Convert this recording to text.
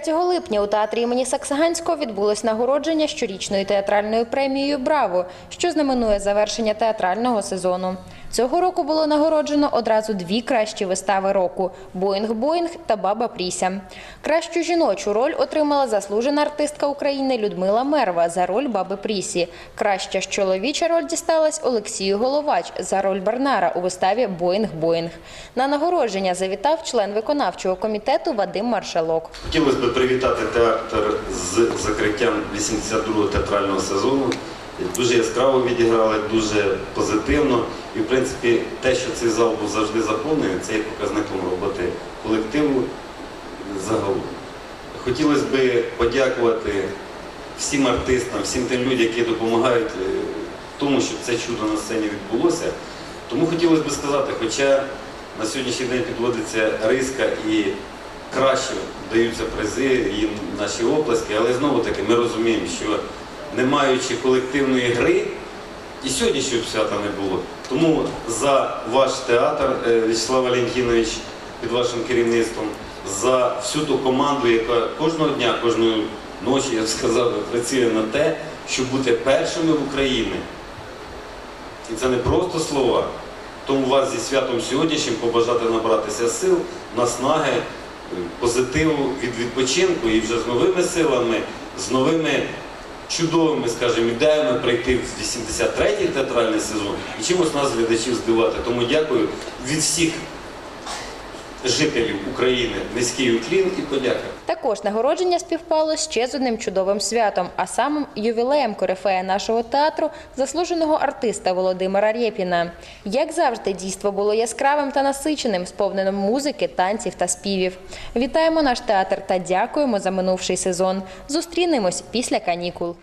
3 липня у театрі імені Саксаганського відбулось нагородження щорічною театральною премією Браво, що знаменує завершення театрального сезону. Цього року було нагороджено одразу дві кращі вистави року Боїнг Боїнг та Баба Пріся. Кращу жіночу роль отримала заслужена артистка України Людмила Мерва за роль Баби Прісі. Краща ж чоловіча роль дісталась Олексію Головач за роль Бернара у виставі Боїнг Боїнг. На нагородження завітав член виконавчого комітету Вадим Маршалок. Хотілося б привітати театр з закриттям 82-го театрального сезону. Дуже яскраво відіграли, дуже позитивно. І, в принципі, те, що цей зал був завжди заповнений, це є показником роботи колективу загалом. Хотілося б подякувати всім артистам, всім тим людям, які допомагають е, тому, щоб це чудо на сцені відбулося. Тому хотілося б сказати, хоча на сьогоднішній день підводиться риска і краще даються призи їм наші оплески, але знову таки ми розуміємо, що не маючи колективної гри, і сьогоднішнього свята не було. Тому за ваш театр, е, Вячеслав Валентинович, під вашим керівництвом, за всю ту команду, яка кожного дня, кожної ночі, я б сказав, працює на те, щоб бути першими в Україні. І це не просто слова. Тому вас зі святом сьогоднішнім побажати набратися сил, наснаги, позитиву від відпочинку і вже з новими силами, з новими чудовими, скажімо, ідеями прийти в 83-й театральний сезон і чимось нас глядачів здивати. Тому дякую від всіх жителів України низький уклін і подяка. Також нагородження співпало ще з одним чудовим святом, а самим ювілеєм корифея нашого театру, заслуженого артиста Володимира Рєпіна. Як завжди, дійство було яскравим та насиченим, сповненим музики, танців та співів. Вітаємо наш театр та дякуємо за минувший сезон. Зустрінемось після канікул.